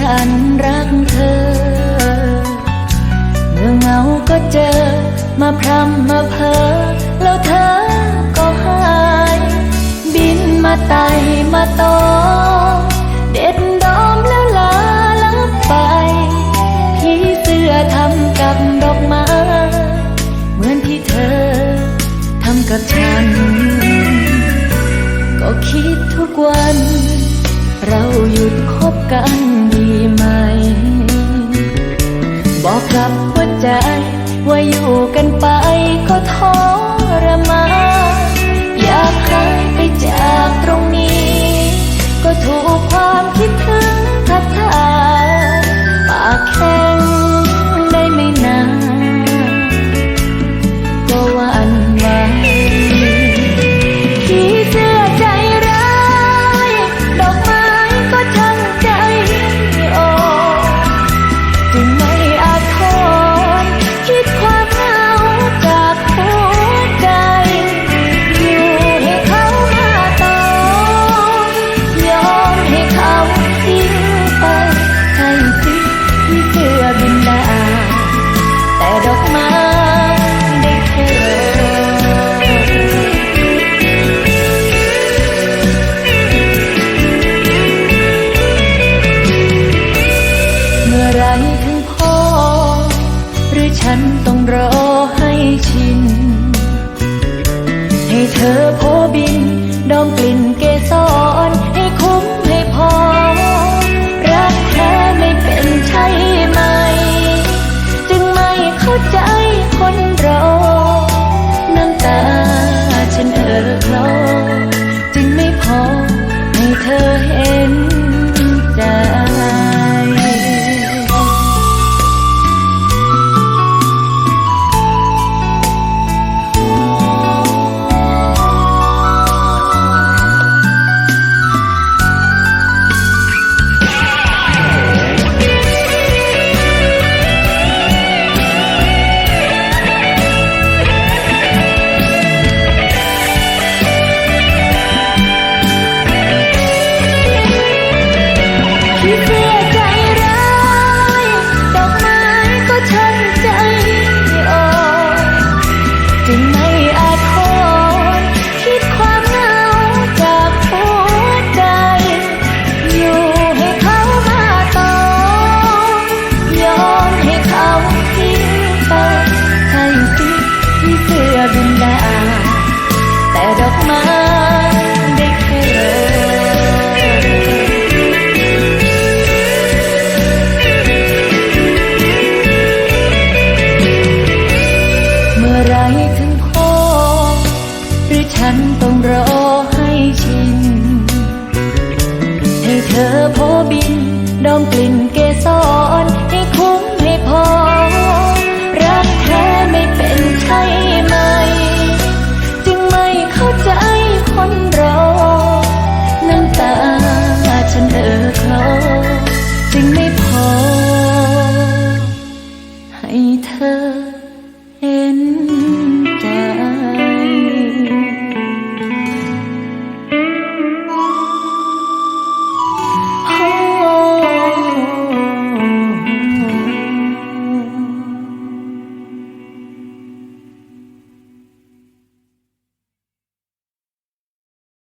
ฉันรักเธอ เมื่อเหงาก็เจอ มาพรำมาเพอแล้วเธอก็หาย บินมาไต่มาตอเด็ดดอมแล้วลาลับไปพี่เสื้อทำกับดอกไม้เหมือนที่เธอทำกับฉัน ก็คิดทุกวัน เราหยุดคบกันดีไหม บอกกับหัวใจ ว่าอยู่กันไปก็ทรมาน ไรถึงพอ หรือฉันต้องรอให้ชิน ให้เธอโพบิน ดอมกลิ่นเกสรให้คุ้มให้พอ รักแท้ไม่เป็นใช่ไหม จึงไม่เข้าใจคนรอน้ำตาฉันเออคลอจึงไม่พอให้เธอเห็น ไรถึงพอหรือฉันต้องรอให้ชิน ให้เธอโพบินดอมกลิ่นเก